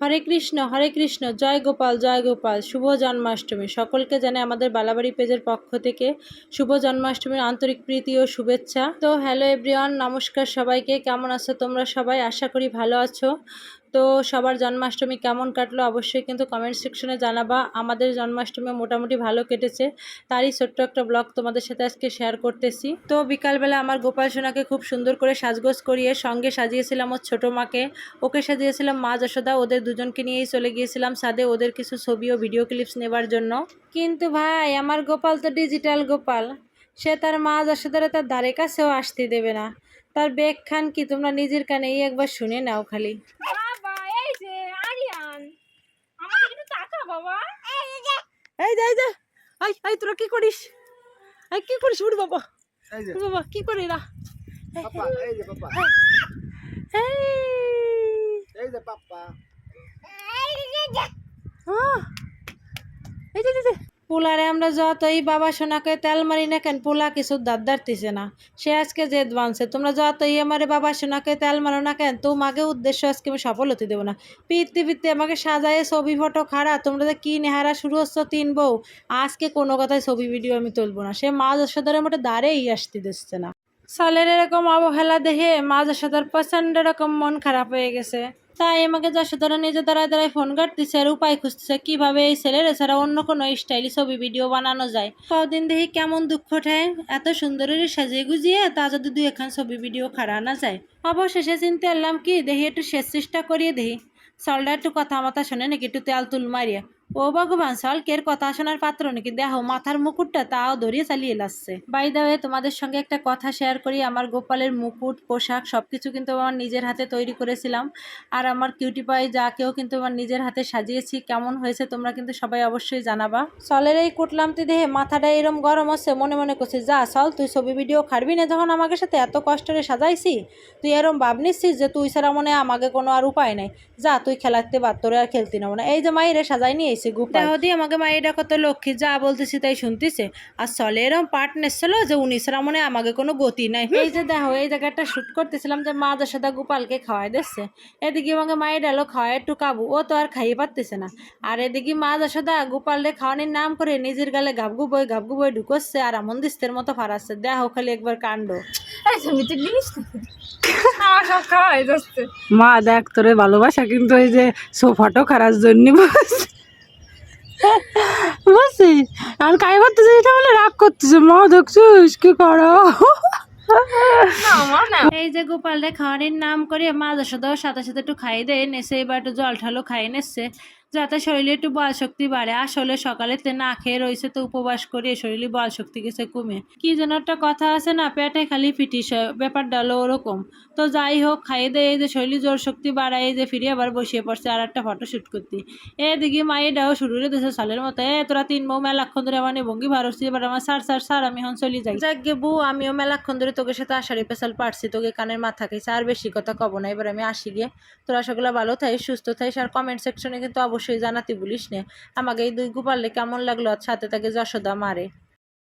হরে কৃষ্ণ হরে কৃষ্ণ জয় গোপাল জয় গোপাল শুভ জন্মাষ্টমী। সকলকে জানে আমাদের বালাবাড়ি পেজের পক্ষ থেকে শুভ জন্মাষ্টমীর আন্তরিক প্রীতি ও শুভেচ্ছা। তো হ্যালো এভরিওয়ান নমস্কার সবাইকে। কেমন আছো তোমরা সবাই? আশা করি ভালো আছো। তো সবার জন্মাষ্টমী কেমন কাটলো অবশ্যই কিন্তু কমেন্ট সেকশনে জানাবা। আমাদের জন্মাষ্টমী মোটামুটি ভালো কেটেছে। তারই ছোট্ট একটা ব্লগ তোমাদের সাথে আজকে শেয়ার করতেছি। তো বিকালবেলা আমার গোপাল সোনাকে খুব সুন্দর করে সাজগোজ করিয়ে সঙ্গে সাজিয়েছিলাম ওর ছোটো মাকে। ওকে সাজিয়েছিলাম মা যশোদা, ওদের দুজনকে নিয়েই চলে গিয়েছিলাম সাদে ওদের কিছু ছবি ও ভিডিও ক্লিপস নেবার জন্য। কিন্তু ভাই, আমার গোপাল তো ডিজিটাল গোপাল। সে তার মা যশোদারে তার ধারে কাছেও আসতে দেবে না। তার বেগ খান কি? তোমরা নিজের কানেই একবার শুনে নাও খালি বাবা এই যে আরিয়ান আমাকে একটু তাকা বাবা এই যা যা আই আই তোরা কি করিস? আই কি করিস? উড়ি বাবা। এই বাবা কি করে এরা এই যে পাপা। এই এই যে। পোলারে আমরা যতই বাবা সোনাকে তেল মারি না কেন, পোলা কিছু দাঁত দাঁড়তিছে না। সে আজকে জেদ বানছে। তোমরা যতই আমারে বাবা সোনাকে তেল মারো না কেন, তোমাকে উদ্দেশ্য আজকে আমি সফল হতে দেবো না। পিত্তি পিত্তি আমাকে সাজায় ছবি, ফটো, খাড়া, তোমরা যে কি নেহারা শুরু হচ্ছে তিন বউ, আজকে কোনো কথায় ছবি ভিডিও আমি তুলবো না। সে মা যশোদারের মতো দাঁড়েই আসতে দিচ্ছে না। সালের এরকম অবহেলা দেখে মা যশোদার প্রচণ্ড রকম মন খারাপ হয়ে গেছে। তাই আমাকে যশোদারা নিজে দাঁড়ায় দাঁড়ায় ফোন কাটতেছে আর উপায় খুঁজতেছে কীভাবে এই ছেলের এছাড়া অন্য কোনো স্টাইলি ছবি ভিডিও বানানো যায়। কদিন দেখি কেমন দুঃখ ঠায় এত সুন্দরের সাজিয়ে গুজিয়ে তা যদি দুই এখান ছবি ভিডিও খাড়া না যায়। অবশেষে চিনতে এলাম কি, দেখি একটু শেষ চেষ্টা করিয়ে দেখি। সলডা একটু কথা মাথা শোনে নাকি, একটু তেল তুল মারিয়া। ও ভগবান সল কের কথা শোনার পাত্র নাকি? দেখো মাথার মুকুটটা তাও ধরিয়ে চালিয়ে লাসছে বাই দা তোমাদের সঙ্গে একটা কথা শেয়ার করি। আমার গোপালের মুকুট, পোশাক সবকিছু কিন্তু আমার নিজের হাতে তৈরি করেছিলাম। আর আমার কিউটি পাই যাকেও কিন্তু আমার নিজের হাতে সাজিয়েছি। কেমন হয়েছে তোমরা কিন্তু সবাই অবশ্যই জানাবা। সলের এই কুটলামতি দেহে মাথাটা এরম গরম হচ্ছে মনে মনে করছে, যা চল তুই ছবি ভিডিও খাড়বি না যখন আমাকে সাথে এত কষ্ট করে সাজাইছি? তুই এরম ভাব নিচ্ছিস যে তুই ছাড়া মনে আমাকে কোনো আর উপায় নাই। যা, তুই খেলাতে বাদ তোরে আর খেলতি না এই যে মাইরে সাজাই নিয়ে এসে গুপ দেহদি আমাকে মাইরা কত লক্ষ্মী যা বলতেছি তাই শুনতেছে। আর চলে এরম পার্ট নেছিল যে উনি ছাড়া মনে আমাকে কোনো গতি নাই এই যে দেখো এই জায়গাটা শুট করতেছিলাম যে মা যশোদা গোপালকে খাওয়াই দিচ্ছে। এদিকে আমাকে মায়ের ডালো খাওয়াই একটু কাবু। ও তো আর খাইয়ে পারতেছে না। আর এদিকে মা যশোদা গোপালরে খাওয়ানির নাম করে নিজের গালে গাবগু বই গাবগু বই ঢুকোচ্ছে আর আমন দিস্তের মতো ফারাচ্ছে দেখো খালি একবার কাণ্ড। মা দেখ তোরে ভালোবাসা কিন্তু এই যে সোফাটো খারার জন্য বুঝছিস আর কাই করতেছিস এটা বলে রাগ করতেছে। মা দেখছিস কি করো? এই যে গোপালরে খাওয়ানোর নাম করে মাঝে যশোদাও সাথে সাথে একটু খাইয়ে দেয় নেছে এবার একটু জল ঠালো খাই নিচ্ছে। যাতে শরীরে একটু বল শক্তি বাড়ে আসলে সকালে তে না খেয়ে রয়েছে তো উপবাস করে শরীরে বল শক্তি গেছে কমে। কি যেন একটা কথা আছে না, পেটে খালি ফিটিস ব্যাপারটা হলো ওরকম। তো যাই হোক, খাইয়ে দেয় যে শরীরে জোর শক্তি বাড়ায়, এই যে ফিরে আবার বসিয়ে পড়ছে আর একটা ফটো শ্যুট করতে। এদিকে মায়েরাও শুরু করে দিয়েছে সালের মতো। এ, তোরা তিন বউ মেলাক্ষণ ধরে আমার ভঙ্গি ভারসছি এবার আমার সার সার সার আমি এখন চলি যাই। যাক গে বউ, আমিও মেলাক্ষণ ধরে তোকে সাথে আষাঢ়ি পেশাল পারছি তোকে কানের মাথা খাইছে, আর বেশি কথা কব না। এবার আমি আসি গিয়ে তোরা সকলে ভালো থাই সুস্থ থাইস আর কমেন্ট সেকশনে কিন্তু অবশ্যই জানাতে বলিস নে। আমাকে এই দুই গোপালে কেমন লাগল? আর সাথে তাকে যশোদা মারে।